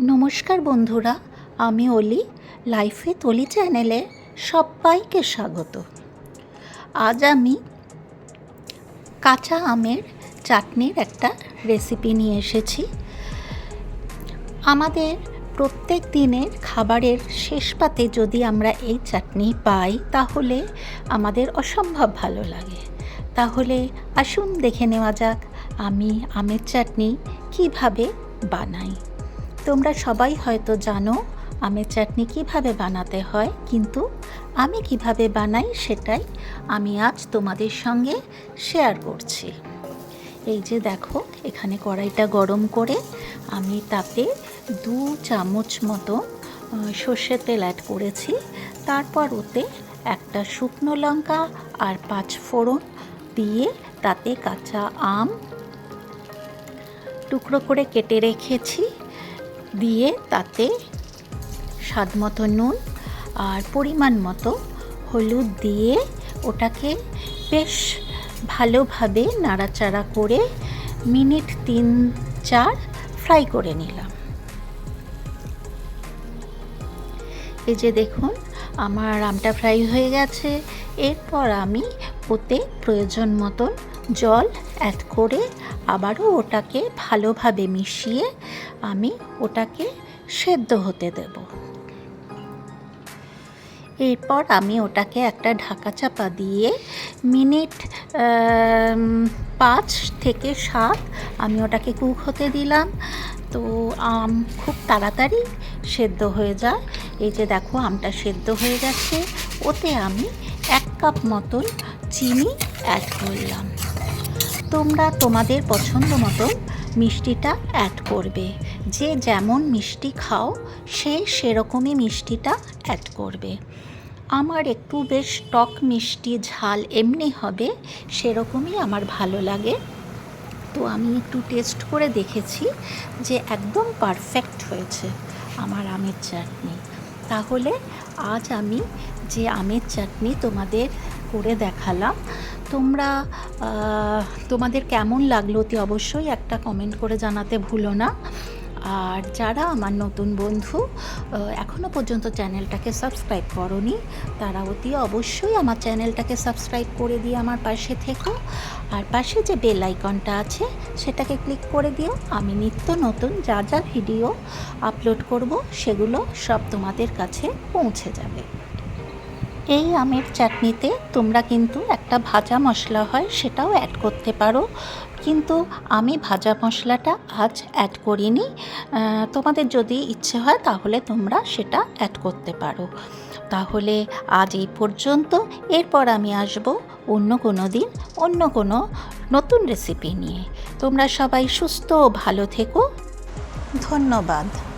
নমস্কার বন্ধুরা, আমি অলি, লাইফে তলি চ্যানেলে সবাইকে স্বাগত। আজ আমি কাঁচা আমের চাটনির একটা রেসিপি নিয়ে এসেছি। আমাদের প্রত্যেক দিনের খাবারের শেষ পাতে যদি আমরা এই চাটনি পাই, তাহলে আমাদের অসম্ভব ভালো লাগে। তাহলে আসুন দেখে নেওয়া যাক আমি আমের চাটনি কীভাবে বানাই। তোমরা সবাই হয়তো জানো আমের চাটনি কীভাবে বানাতে হয়, কিন্তু আমি কীভাবে বানাই সেটাই আমি আজ তোমাদের সঙ্গে শেয়ার করছি। এই যে দেখো, এখানে কড়াইটা গরম করে আমি তাতে দু চামচ মতো সর্ষের তেল অ্যাড করেছি। তারপর ওতে একটা শুকনো লঙ্কা আর পাঁচ ফোড়ন দিয়ে তাতে কাঁচা আম টুকরো করে কেটে রেখেছি। দিয়ে তাতে স্বাদ মতো নুন আর পরিমাণ মতো হলুদ দিয়ে ওটাকে বেশ ভালোভাবে নাড়াচাড়া করে মিনিট তিন চার ফ্রাই করে নিলাম। এই যে দেখুন, আমার আমটা ফ্রাই হয়ে গেছে। এরপর আমি ওতে প্রয়োজন মতন জল অ্যাড করে আবারও ওটাকে ভালোভাবে মিশিয়ে আমি ওটাকে সেদ্ধ হতে দেব। এরপর আমি ওটাকে একটা ঢাকা চাপা দিয়ে মিনিট পাঁচ থেকে সাত আমি ওটাকে কুক হতে দিলাম। তো আম খুব তাড়াতাড়ি সেদ্ধ হয়ে যায়। এই যে দেখো, আমটা সেদ্ধ হয়ে গেছে। ওতে আমি এক কাপ মতন চিনি অ্যাড করলাম। তোমরা তোমাদের পছন্দ মতো মিষ্টিটা অ্যাড করবে। যে যেমন মিষ্টি খাও, সে সেরকমই মিষ্টিটা অ্যাড করবে। আমার একটু বেশ টক মিষ্টি ঝাল এমনি হবে, সেরকমই আমার ভালো লাগে। তো আমি একটু টেস্ট করে দেখেছি যে একদম পারফেক্ট হয়েছে আমার আমের চাটনি। তাহলে আজ আমি যে আমের চাটনি তোমাদের করে দেখালাম তোমরা তোমাদের কেমন লাগল অতি অবশ্যই একটা কমেন্ট করে জানাতে ভুলো না। আর যারা আমার নতুন বন্ধু এখনও পর্যন্ত চ্যানেলটাকে সাবস্ক্রাইব করনি, তারা অতি অবশ্যই আমার চ্যানেলটাকে সাবস্ক্রাইব করে দিয়ে আমার পাশে থেকো। আর পাশে যে বেল আইকনটা আছে, সেটাকে ক্লিক করে দিও। আমি নিত্য নতুন যা যা ভিডিও আপলোড করব, সেগুলো সব তোমাদের কাছে পৌঁছে যাবে। এই আমের চাটনিতে তোমরা কিন্তু একটা ভাজা মশলা হয় সেটাও অ্যাড করতে পারো। কিন্তু আমি ভাজা মশলাটা আজ অ্যাড করিনি। তোমাদের যদি ইচ্ছে হয় তাহলে তোমরা সেটা অ্যাড করতে পারো। তাহলে আজ এই পর্যন্ত। এরপর আমি আসব অন্য কোনো দিন, অন্য কোনো নতুন রেসিপি নিয়ে। তোমরা সবাই সুস্থ ও ভালো থেকো। ধন্যবাদ।